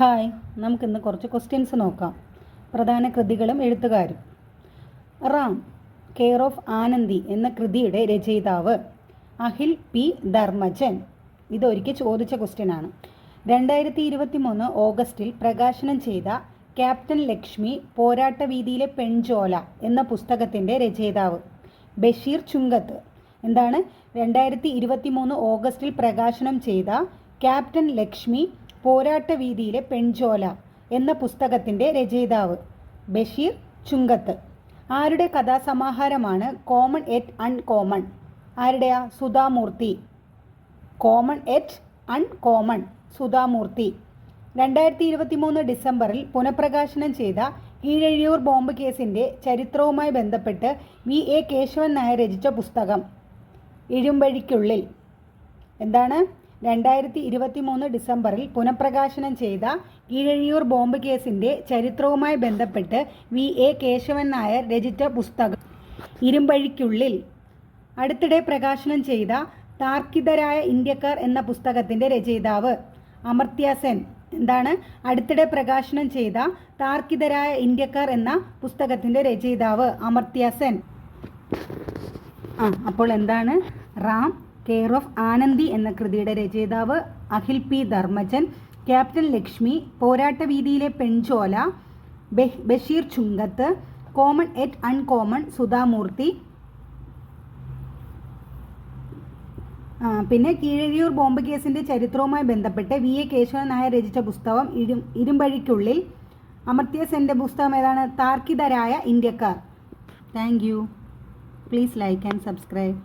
Hi നമുക്കിന്ന് കുറച്ച് questions നോക്കാം. പ്രധാന കൃതികളും എഴുത്തുകാരും. റാം കെയർ ഓഫ് ആനന്ദി എന്ന കൃതിയുടെ രചയിതാവ് അഹിൽ പി. ധർമ്മജൻ. ഇതൊരിക്കൽ ചോദിച്ച ക്വസ്റ്റ്യൻ ആണ്. രണ്ടായിരത്തി ഇരുപത്തി മൂന്ന് ഓഗസ്റ്റിൽ പ്രകാശനം ചെയ്ത ക്യാപ്റ്റൻ ലക്ഷ്മി പോരാട്ട വീതിയിലെ പെൺജോല എന്ന പുസ്തകത്തിന്റെ രചയിതാവ് ബഷീർ ചുങ്കത്ത്. എന്താണ്? രണ്ടായിരത്തി ഇരുപത്തി മൂന്ന് ഓഗസ്റ്റിൽ പ്രകാശനം ചെയ്ത ക്യാപ്റ്റൻ ലക്ഷ്മി പോരാട്ട വീതിയിലെ പെൺചോല എന്ന പുസ്തകത്തിന്റെ രചയിതാവ് ബഷീർ ചുങ്കത്ത്. ആരുടെ കഥാസമാഹാരമാണ് common yet uncommon? ആരുടെയാ Sudha Murty? Common yet uncommon Sudha Murty. രണ്ടായിരത്തി ഇരുപത്തി മൂന്ന് ഡിസംബറിൽ പുനഃപ്രകാശനം ചെയ്ത കീഴഴിയൂർ ബോംബ് കേസിന്റെ ചരിത്രവുമായി ബന്ധപ്പെട്ട് വി എ കേശവൻ നായർ രചിച്ച പുസ്തകം ഇഴുമ്പഴിക്കുള്ളിൽ എന്താണ്? രണ്ടായിരത്തി ഇരുപത്തി മൂന്ന് ഡിസംബറിൽ പുനഃപ്രകാശനം ചെയ്ത കീഴഴിയൂർ ബോംബ് കേസിന്റെ ചരിത്രവുമായി ബന്ധപ്പെട്ട് വി എ കേശവൻ നായർ രചിച്ച പുസ്തകം. ഇരുമ്പഴിക്കുള്ളിൽ അടുത്തിടെ പ്രകാശനം ചെയ്ത താർക്കിതരായ ഇന്ത്യക്കാർ എന്ന പുസ്തകത്തിന്റെ രചയിതാവ് അമർത്യ സെൻ. എന്താണ്? അടുത്തിടെ പ്രകാശനം ചെയ്ത താർക്കിതരായ ഇന്ത്യക്കാർ എന്ന പുസ്തകത്തിന്റെ രചയിതാവ് അമർത്യ സെൻ. ആ അപ്പോൾ എന്താണ്? റാം കെയർ ഓഫ് ആനന്ദി എന്ന കൃതിയുടെ രചയിതാവ് അഖിൽ പി ധർമ്മജൻ ക്യാപ്റ്റൻ ലക്ഷ്മി പോരാട്ട വീതിയിലെ പെൺചോല Basheer Chungath common yet uncommon Sudha Murty പിന്നെ കീഴരിയൂർ ബോംബ് കേസിന്റെ ചരിത്രവുമായി ബന്ധപ്പെട്ട് വി എ കേശവൻ നായർ രചിച്ച പുസ്തകം ഇരും ഇരുമ്പഴിക്കുള്ളിൽ അമർത്യ സെന്റെ പുസ്തകം ഏതാണ്? താർക്കിതരായ ഇന്ത്യക്കാർ. Thank you. Please like and subscribe.